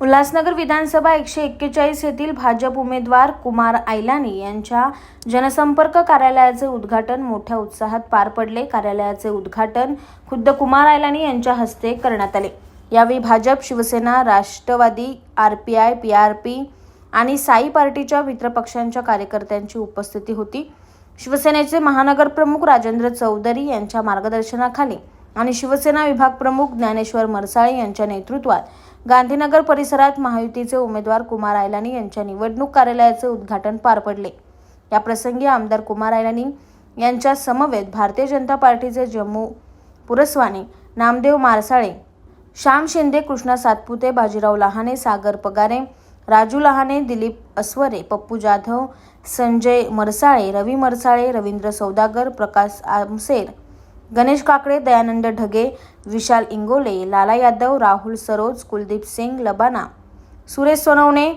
उल्हासनगर विधानसभा एकशे एक्केचाळीस येथील भाजप उमेदवार कुमार आयलानी यांच्या जनसंपर्क कार्यालयाचे उद्घाटन मोठ्या उत्साहात पार पडले. कार्यालयाचे उद्घाटन खुद्द कुमार आयलानी यांच्या हस्ते करण्यात आले. यावेळी Bhajap Shivsena Rashtrawadi R P I P R P आणि साई पार्टीच्या मित्रपक्षांच्या कार्यकर्त्यांची उपस्थिती होती. शिवसेनेचे महानगर प्रमुख राजेंद्र चौधरी यांच्या मार्गदर्शनाखाली आणि शिवसेना विभाग प्रमुख ज्ञानेश्वर मरसाळे यांच्या नेतृत्वात गांधीनगर परिसरात महायुतीचे उमेदवार कुमार आयलानी यांच्या निवडणूक कार्यालयाचे उद्घाटन पार पडले. या प्रसंगी आमदार कुमार आयलानी यांच्या समवेत भारतीय जनता पार्टीचे जम्मू पुरस्वानी नामदेव मारसाळे श्याम शिंदे कृष्णा सातपुते बाजीराव लहाने सागर पगारे राजू लहाने दिलीप अस्वरे पप्पू जाधव संजय मरसाळे रवी मरसाळे रवींद्र सौदागर प्रकाश आमसेर गणेश काकडे दयानंद ढगे विशाल इंगोले लाला यादव राहुल सरोज कुलदीप सिंग लबाना सुरेश सोनवणे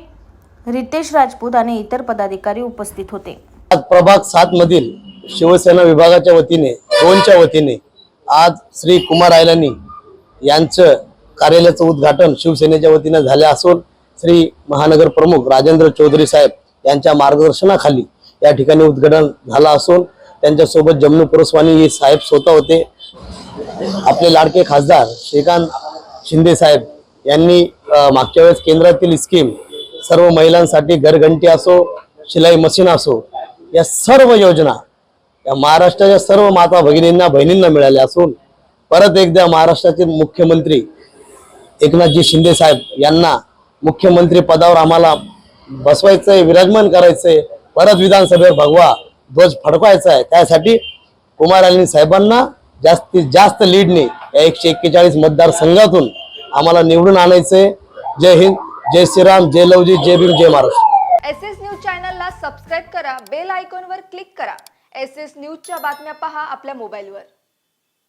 रितेश राजपूत आणि इतर पदाधिकारी उपस्थित होते. आज प्रभाग सात मधील शिवसेना विभागाच्या वतीने दोनच्या वतीने आज श्री कुमार आयलानी यांचं कार्यालयाचं उद्घाटन शिवसेनेच्या वतीने झाले असून श्री महानगर प्रमुख राजेंद्र चौधरी साहेब यांच्या मार्गदर्शनाखाली या ठिकाणी उद्घाटन झालं असून त्यांच्यासोबत जम्मू पुरस्वानी हे साहेब स्वतः होते. आपले लाडके खासदार श्रीकांत शिंदे साहेब यांनी मागच्या वेळेस केंद्रातील स्कीम सर्व महिलांसाठी घरघंटी असो शिलाई मशीन असो या सर्व योजना या महाराष्ट्राच्या सर्व माता भगिनींना बहिणींना मिळाल्या असून परत एकदा महाराष्ट्राचे मुख्यमंत्री एकनाथजी शिंदे साहेब यांना मुख्यमंत्री पदावर आम्हाला बसवायचंय विराजमान करायचंय. परत विधानसभेवर भगवा. ध्वज फडकवायचा आहे. त्यासाठी कुमार अली साहेबांना जास्तीत जास्त लीडने या एकशे एक्केचाळीस मतदारसंघातून आम्हाला निवडून आणायचंय. जय हिंद जय श्रीराम जय लवजी जय भीम जय महाराष्ट्र. एस एस न्यूज चॅनलला सबस्क्राईब करा बेल आयकॉनवर क्लिक करा. एस एस न्यूजच्या बातम्या पहा आपल्या मोबाईलवर.